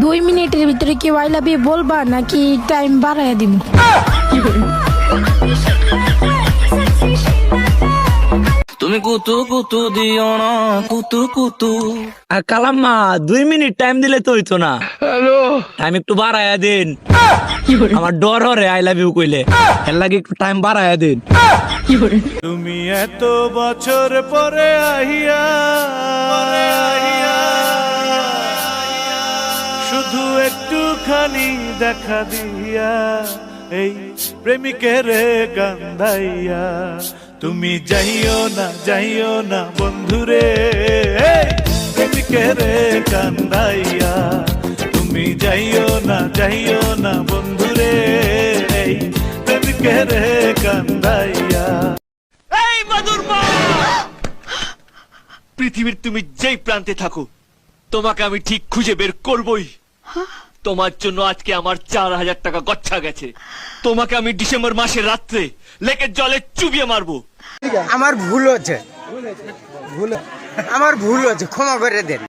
দুই মিনিটের ভিতরে কি আই লাভ ইউ বলবা নাকি টাইম বাড়াইয়া দিব তুমি কুতু কুতু দিও না কুতু কুতু। আর কালাম্মা দুই মিনিট টাইম দিলে তো হইতো না। হ্যালো। টাইম একটু বাড়ায়া দিন। আমার ডর হরে আই লাভ ইউ কইলে। এর লাগে একটু টাইম বাড়ায়া দিন। তুমি এত বছর পরে আহিয়া শুধু একটুখানি দেখা দিয়া এই প্রেমিকের গান্ধাইয়া তুমি যাইও না যাইও না বন্ধুরে এই প্রেমিকের কান্দাইয়া তুমি যাইও না যাইও না বন্ধুরে এই প্রেমিকের কান্দাইয়া পৃথিবীর তুমি যেই প্রান্তে থাকো তোমাকে আমি ঠিক খুঁজে বের করবই। তোমার জন্য আজকে আমার চার হাজার টাকা গচ্ছা গেছে। তোমাকে আমি ডিসেম্বর মাসের রাত্রে লেকের জলে চুবিয়ে মারবো। আমার ভুল হচ্ছে। ভুল আমার ভুল হচ্ছে। ক্ষমা করে দেন।